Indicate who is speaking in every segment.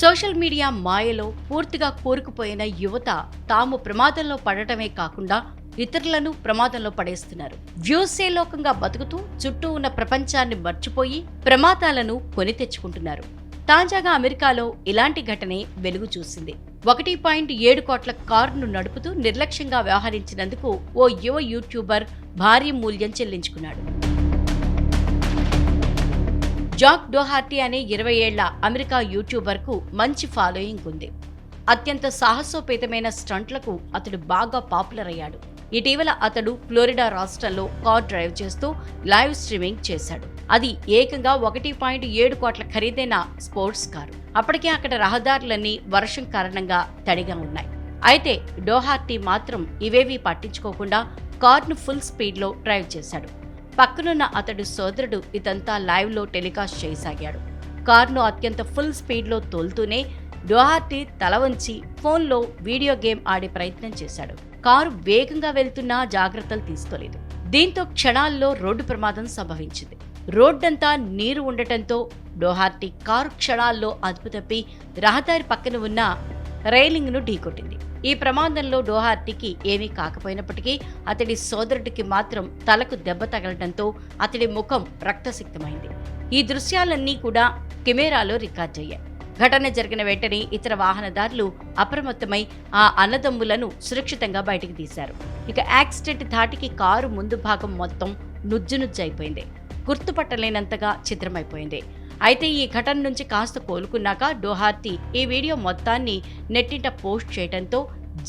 Speaker 1: Social media మాయలో పూర్తిగా కోరుకుపోయిన యువత తాము ప్రమాదంలో పడటమే కాకుండా ఇతరులను ప్రమాదంలో పడేస్తున్నారు. వ్యూసే లోకంగా బతుకుతూ చుట్టూ ఉన్న ప్రపంచాన్ని మర్చిపోయి ప్రమాదాలను కొని తెచ్చుకుంటున్నారు. తాజాగా అమెరికాలో ఇలాంటి ఘటనే వెలుగు చూసింది. ఒకటి పాయింట్ ఏడు కోట్ల కారును నడుపుతూ నిర్లక్ష్యంగా వ్యవహరించినందుకు ఓ యువ యూట్యూబర్ భారీ మూల్యం చెల్లించుకున్నాడు. జాక్ డోహార్టీ అనే ఇరవై ఏళ్ళ అమెరికా యూట్యూబర్కు మంచి ఫాలోయింగ్ ఉంది. అత్యంత సాహసోపేతమైన స్టంట్లకు అతడు బాగా పాపులర్ అయ్యాడు. ఇటీవల అతడు ఫ్లోరిడా రాష్ట్రంలో కార్ డ్రైవ్ చేస్తూ లైవ్ స్ట్రీమింగ్ చేశాడు. అది ఏకంగా ఒకటి పాయింట్ ఏడు కోట్ల ఖరీదైన స్పోర్ట్స్ కారు. అప్పటికే అక్కడ రహదారులన్నీ వర్షం కారణంగా తడిగా ఉన్నాయి. అయితే డోహార్టీ మాత్రం ఇవేవీ పట్టించుకోకుండా కార్ను ఫుల్ స్పీడ్లో డ్రైవ్ చేశాడు. పక్కనున్న అతడు సోదరుడు ఇదంతా లైవ్లో టెలికాస్ట్ చేయసాగాడు. కారును అత్యంత ఫుల్ స్పీడ్లో తోలుతూనే డోహార్టీ తల వంచి ఫోన్లో వీడియో గేమ్ ఆడే ప్రయత్నం చేశాడు. కారు వేగంగా వెళ్తున్నా జాగ్రత్తలు తీసుకోలేదు. దీంతో క్షణాల్లో రోడ్డు ప్రమాదం సంభవించింది. రోడ్డంతా నీరు ఉండటంతో డోహార్టీ కారు క్షణాల్లో అదుపు తప్పి రహదారి పక్కన ఉన్న రైలింగ్ను ఢీకొట్టింది. ఈ ప్రమాదంలో డోహార్టీకి ఏమీ కాకపోయినప్పటికీ అతడి సోదరుడికి మాత్రం తలకు దెబ్బ తగలడంతో అతడి ముఖం రక్తసిక్తమైంది. ఈ దృశ్యాలన్నీ కూడా కెమెరాలో రికార్డయ్యాయి ఘటన జరిగిన వెంటనే ఇతర వాహనదారులు అప్రమత్తమై ఆ అన్నదమ్ములను సురక్షితంగా బయటికి తీశారు. ఇక యాక్సిడెంట్ ధాటికి కారు ముందు భాగం మొత్తం నుజ్జునుజ్జైపోయింది గుర్తుపట్టలేనంతగా చిత్రమైపోయింది అయితే ఈ ఘటన నుంచి కాస్త కోలుకున్నాక డోహార్తి ఈ వీడియో మొత్తాన్ని నెట్టింట పోస్ట్ చేయడంతో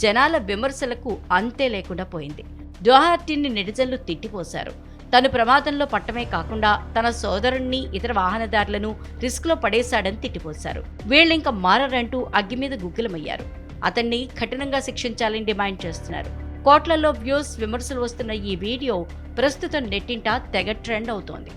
Speaker 1: జనాల విమర్శలకు అంతే లేకుండా పోయింది. డోహార్టీని నెటిజన్లు తిట్టిపోశారు. తను ప్రమాదంలో పట్టమే కాకుండా తన సోదరుణ్ణి ఇతర వాహనదారులను రిస్క్లో పడేశాడని తిట్టిపోశారు. వీళ్ళింక మారరంటూ అగ్గి మీద గుగ్గిలమయ్యారు. అతన్ని కఠినంగా శిక్షించాలని డిమాండ్ చేస్తున్నారు. కోట్లలో వ్యూస్ విమర్శలు వస్తున్న ఈ వీడియో ప్రస్తుతం నెట్టింట తెగ ట్రెండ్ అవుతోంది.